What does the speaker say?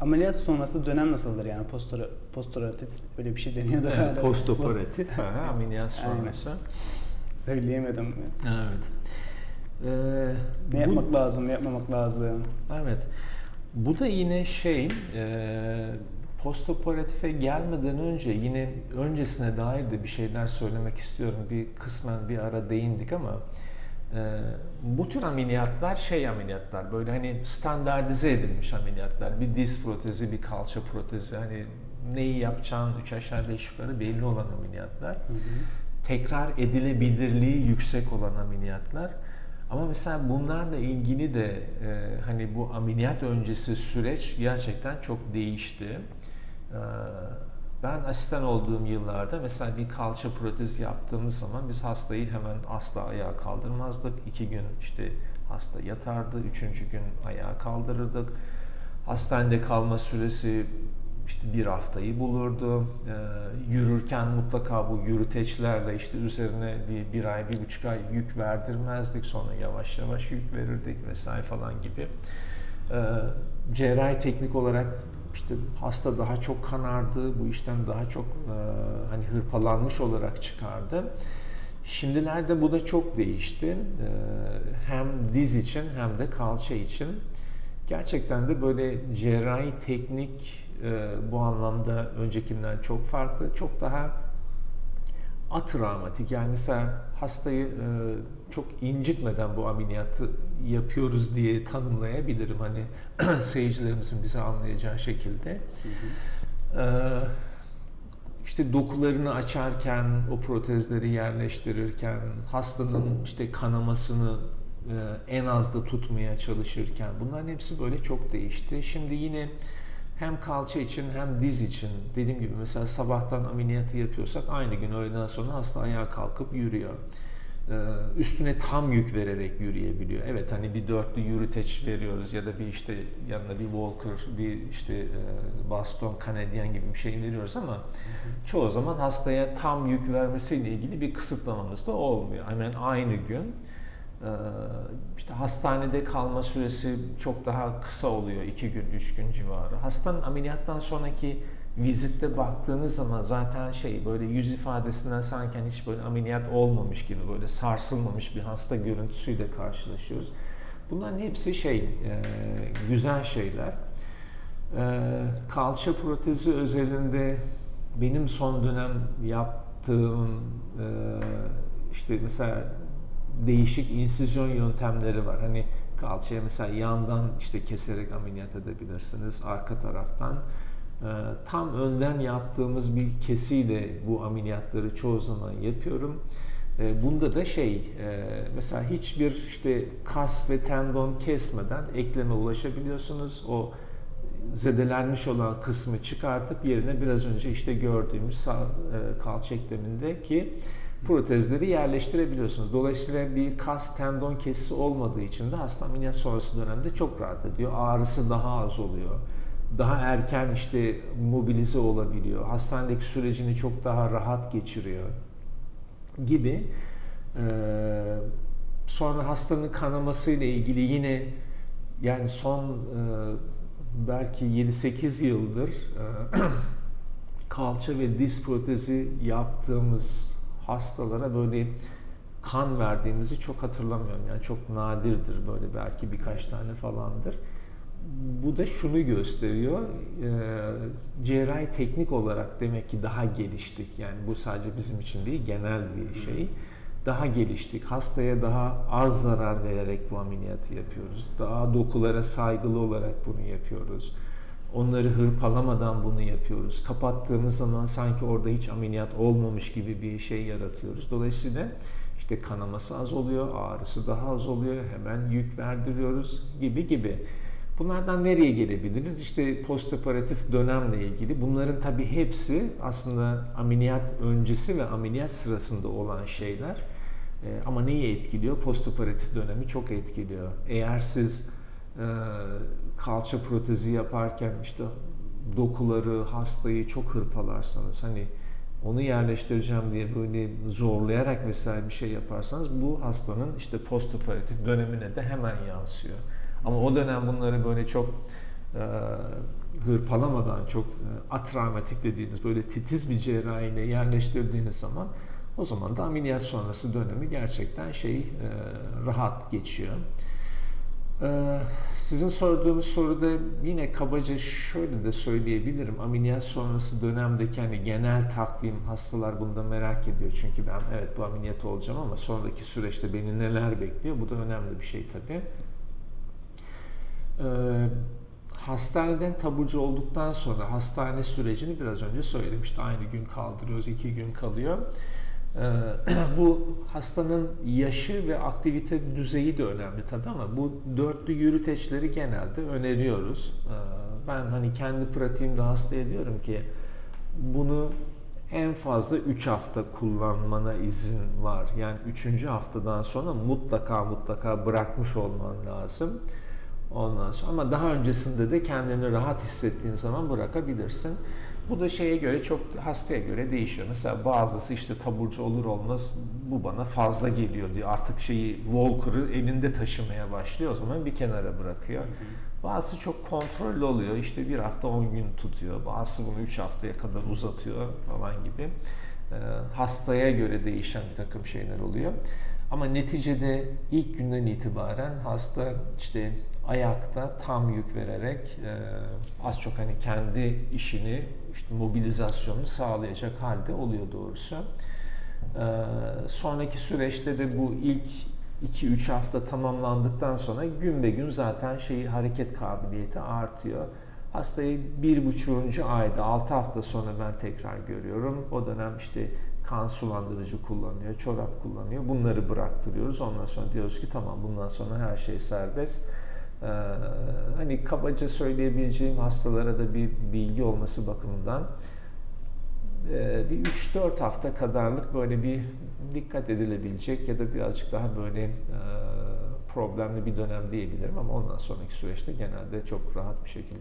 Ameliyat sonrası dönem nasıldır yani postoperatif postoperatif öyle bir şey deniyordu Evet, hala. postoperatif, ameliyat Aynen. sonrası. Söyleyemedim. Evet. Ee, Ne bu- yapmak lazım, ne yapmamak lazım. Evet. Bu da yine şey, e, postoperatife gelmeden önce yine öncesine dair de bir şeyler söylemek istiyorum. Bir kısmen bir ara değindik ama bu tür ameliyatlar şey ameliyatlar böyle hani standartize edilmiş ameliyatlar. Bir diz protezi, bir kalça protezi hani neyi yapacağın üç aşağı beş yukarı belli olan ameliyatlar. Hı hı. Tekrar edilebilirliği yüksek olan ameliyatlar. Ama mesela bunlarla ilgili de e, hani bu ameliyat öncesi süreç gerçekten çok değişti. E, ben asistan olduğum yıllarda mesela bir kalça protezi yaptığımız zaman biz hastayı hemen asla ayağa kaldırmazdık. İki gün işte hasta yatardı, üçüncü gün ayağa kaldırırdık. Hastanede kalma süresi işte bir haftayı bulurdu. Ee, yürürken mutlaka bu yürüteçlerle işte üzerine bir, bir ay, bir buçuk ay yük verdirmezdik. Sonra yavaş yavaş yük verirdik vesaire falan gibi. Ee, cerrahi teknik olarak işte hasta daha çok kanardı, bu işten daha çok e, hani hırpalanmış olarak çıkardı. Şimdilerde bu da çok değişti. Ee, hem diz için hem de kalça için. Gerçekten de böyle cerrahi teknik e, bu anlamda öncekinden çok farklı. Çok daha atravmatik. Yani mesela hastayı e, çok incitmeden bu ameliyatı yapıyoruz diye tanımlayabilirim. Hani seyircilerimizin bizi anlayacağı şekilde. Hı hı. Ee, işte dokularını açarken, o protezleri yerleştirirken, hastanın işte kanamasını e, en az da tutmaya çalışırken bunların hepsi böyle çok değişti. Şimdi yine hem kalça için hem diz için dediğim gibi mesela sabahtan ameliyatı yapıyorsak aynı gün öğleden sonra hasta ayağa kalkıp yürüyor. Ee, üstüne tam yük vererek yürüyebiliyor. Evet hani bir dörtlü yürüteç veriyoruz ya da bir işte yanına bir walker, bir işte e, baston, kanadyen gibi bir şey veriyoruz ama çoğu zaman hastaya tam yük vermesiyle ilgili bir kısıtlamamız da olmuyor. Hemen aynı gün işte hastanede kalma süresi çok daha kısa oluyor. iki gün, üç gün civarı. Hastanın ameliyattan sonraki vizitte baktığınız zaman zaten şey böyle yüz ifadesinden sanki hani hiç böyle ameliyat olmamış gibi böyle sarsılmamış bir hasta görüntüsüyle karşılaşıyoruz. Bunların hepsi şey e, güzel şeyler. E, kalça protezi özelinde benim son dönem yaptığım e, işte mesela değişik insizyon yöntemleri var. Hani kalçaya mesela yandan işte keserek ameliyat edebilirsiniz, arka taraftan. Ee, tam önden yaptığımız bir kesiyle bu ameliyatları çoğu zaman yapıyorum. Ee, Bunda da şey, e, mesela hiçbir işte kas ve tendon kesmeden ekleme ulaşabiliyorsunuz. O zedelenmiş olan kısmı çıkartıp yerine biraz önce işte gördüğümüz sağ e, kalça eklemindeki protezleri yerleştirebiliyorsunuz. Dolayısıyla bir kas tendon kesisi olmadığı için de hasta ameliyat sonrası dönemde çok rahat ediyor. Ağrısı daha az oluyor. Daha erken işte mobilize olabiliyor. Hastanedeki sürecini çok daha rahat geçiriyor gibi. Sonra hastanın kanaması ile ilgili yine yani son belki 7-8 yıldır kalça ve diz protezi yaptığımız hastalara böyle kan verdiğimizi çok hatırlamıyorum. Yani çok nadirdir böyle belki birkaç tane falandır. Bu da şunu gösteriyor. E, cerrahi teknik olarak demek ki daha geliştik. Yani bu sadece bizim için değil genel bir şey. Daha geliştik. Hastaya daha az zarar vererek bu ameliyatı yapıyoruz. Daha dokulara saygılı olarak bunu yapıyoruz. Onları hırpalamadan bunu yapıyoruz. Kapattığımız zaman sanki orada hiç ameliyat olmamış gibi bir şey yaratıyoruz. Dolayısıyla işte kanaması az oluyor, ağrısı daha az oluyor, hemen yük verdiriyoruz gibi gibi. Bunlardan nereye gelebiliriz? İşte postoperatif dönemle ilgili. Bunların tabii hepsi aslında ameliyat öncesi ve ameliyat sırasında olan şeyler. Ee, ama neyi etkiliyor? Postoperatif dönemi çok etkiliyor. Eğer siz kalça protezi yaparken işte dokuları, hastayı çok hırpalarsanız hani onu yerleştireceğim diye böyle zorlayarak mesela bir şey yaparsanız bu hastanın işte postoperatif dönemine de hemen yansıyor. Ama o dönem bunları böyle çok e, hırpalamadan çok e, atravmatik dediğimiz böyle titiz bir cerrahiyle yerleştirdiğiniz zaman o zaman da ameliyat sonrası dönemi gerçekten şey e, rahat geçiyor. Ee, Sizin sorduğunuz soruda yine kabaca şöyle de söyleyebilirim. Ameliyat sonrası dönemdeki hani genel takvim hastalar bunu da merak ediyor. Çünkü ben evet bu ameliyat olacağım ama sonraki süreçte beni neler bekliyor? Bu da önemli bir şey tabii. Ee, hastaneden taburcu olduktan sonra hastane sürecini biraz önce söyledim. İşte aynı gün kaldırıyoruz, iki gün kalıyor. Ee, bu hastanın yaşı ve aktivite düzeyi de önemli tabii ama bu dörtlü yürüteçleri genelde öneriyoruz. Ee, ben hani kendi pratiğimde hastaya diyorum ki bunu en fazla 3 hafta kullanmana izin var. Yani 3. haftadan sonra mutlaka mutlaka bırakmış olman lazım. Ondan sonra ama daha öncesinde de kendini rahat hissettiğin zaman bırakabilirsin. Bu da şeye göre çok hastaya göre değişiyor. Mesela bazısı işte taburcu olur olmaz bu bana fazla geliyor diyor. Artık şeyi Walker'ı elinde taşımaya başlıyor. O zaman bir kenara bırakıyor. Bazısı çok kontrollü oluyor. İşte bir hafta 10 gün tutuyor. Bazısı bunu 3 haftaya kadar uzatıyor falan gibi. Ee, hastaya göre değişen bir takım şeyler oluyor. Ama neticede ilk günden itibaren hasta işte ayakta tam yük vererek e, az çok hani kendi işini işte mobilizasyonunu sağlayacak halde oluyor doğrusu. E, sonraki süreçte de bu ilk 2-3 hafta tamamlandıktan sonra gün be gün zaten şeyi hareket kabiliyeti artıyor. Hastayı bir buçuğuncu ayda 6 hafta sonra ben tekrar görüyorum. O dönem işte kan sulandırıcı kullanıyor, çorap kullanıyor. Bunları bıraktırıyoruz. Ondan sonra diyoruz ki tamam bundan sonra her şey serbest. Ee, hani kabaca söyleyebileceğim hastalara da bir bilgi olması bakımından e, bir 3-4 hafta kadarlık böyle bir dikkat edilebilecek ya da birazcık daha böyle e, problemli bir dönem diyebilirim ama ondan sonraki süreçte genelde çok rahat bir şekilde